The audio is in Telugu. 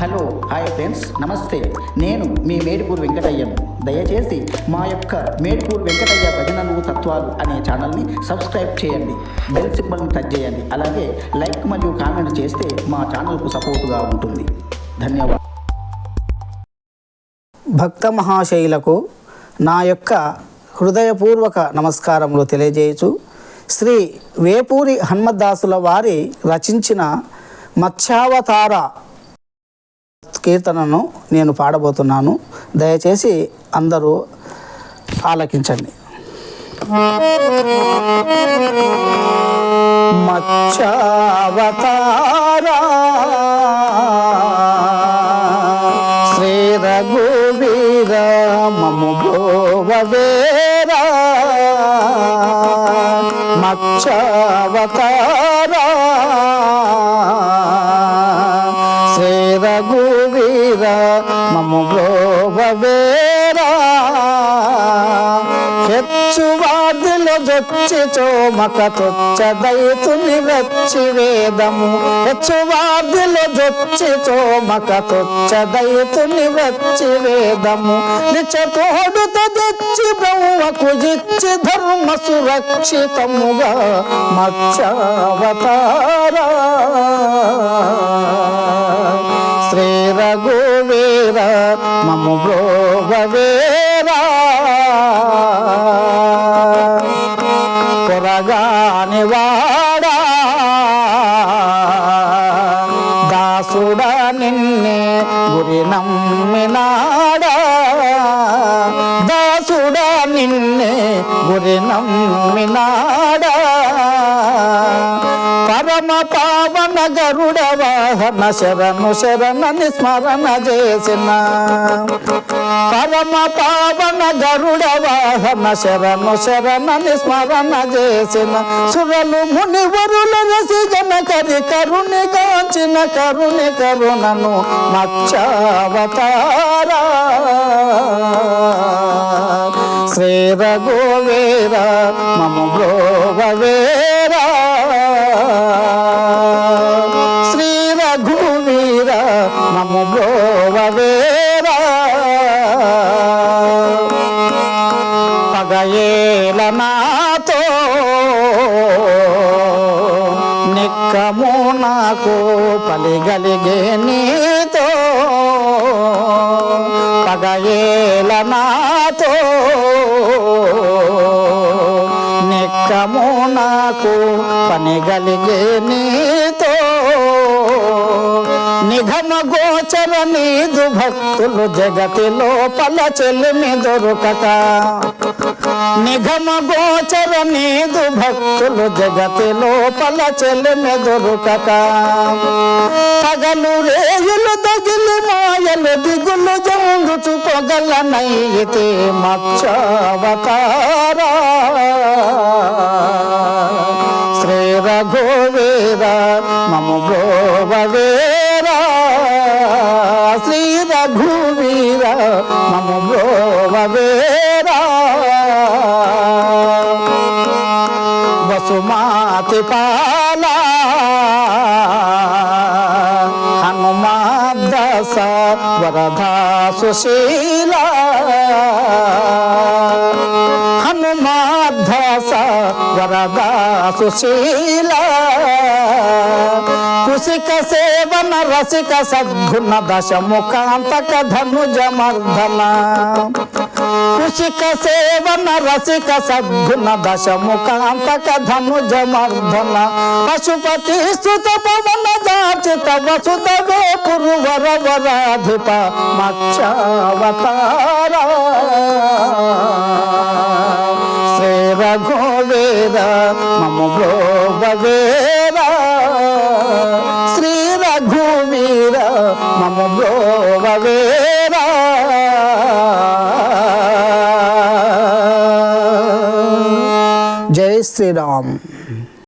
హలో హాయ్ ఫ్రెండ్స్ నమస్తే. నేను మీ మేడిపూర్ వెంకటయ్యను. దయచేసి మా యొక్క మేడిపూర్ వెంకటయ్య భజనలు తత్వాలు అనే ఛానల్ని సబ్స్క్రైబ్ చేయండి. బెల్ సింబల్ని టచ్ చేయండి. అలాగే లైక్ మరియు కామెంట్ చేస్తే మా ఛానల్కు సపోర్టుగా ఉంటుంది. ధన్యవాదాలు. భక్త మహాశైలకు నా యొక్క హృదయపూర్వక నమస్కారములు తెలియజేయచు శ్రీ వేపూరి హన్మదాసుల వారి రచించిన మత్స్యావతార కీర్తనను నేను పాడబోతున్నాను. దయచేసి అందరూ ఆలకించండి. మత్స్యావతారా శ్రీ రఘువీర మము బ్రోవవేరా మత్స్యావతారా రా మమ్మవేరా హెచ్చువాదులు జొచ్చి చోమక తొచ్చదైతుని వెచ్చి వేదము. హెచ్చువాదులు జొచ్చి చోమక తొచ్చదైతుని వెచ్చి వేదము. నిచతోడుత తెచ్చి బ్రహ్మకు జిచ్చి ధర్మ సురక్షితముగా మత్స్యావతారా. నిన్నే గురి నమ్మినాడా దాసుడా నిన్నే గురి నమ్మినా శరణ శరణు శరణని స్మరణ చేసిన. పరమ పావన గరుడ వాహన శరణు శరణని స్మరణ చేసిన. సురలు మునివరుల రసి జనకరి కరుణి గాంచిన కరుణి కరుణను మత్స్యావతారా. శ్రీ రఘువీర మమ బ్రోవవేరా నాతో. నిక్కము నాకు పలిగలిగే నీతో. పగయేల నాతో. నిక్కము నాకు పనిగలిగే నీతో. నిఘమ గోచర నీదు భక్తులు జగతి లోపల చెల్లిమి దొరుకక నిఘమ గోచర నీదు భక్తులు జగతి లోపల చెల్లిమి దొరుకక పగలు రేయులు తగిలి మాయలు దిగులు జంగుచు పొగల నైతే మచ్చవతార శ్రీ రఘువీర మము బ్రోవవేరా బ్రోవవేరా వసుమాతి పాలా హనుమాదస వరదా సుశీల హనుమాదస వరదా సుశీల కుశిక సేవన రసిక సద్గుణ దశ ముఖాంతక ధనుజ సేవన రసిక సద్గుణ దశ ముఖాంతక ధనుజ పశుపతి స్థుత పవన దాచిత వసుత గోపురు వర వరాధిప మత్స్యావతారా. శ్రీ రఘువీర మము బ్రోవవేరా శ్రీ రఘువీర మము బ్రోవవేరా Said um,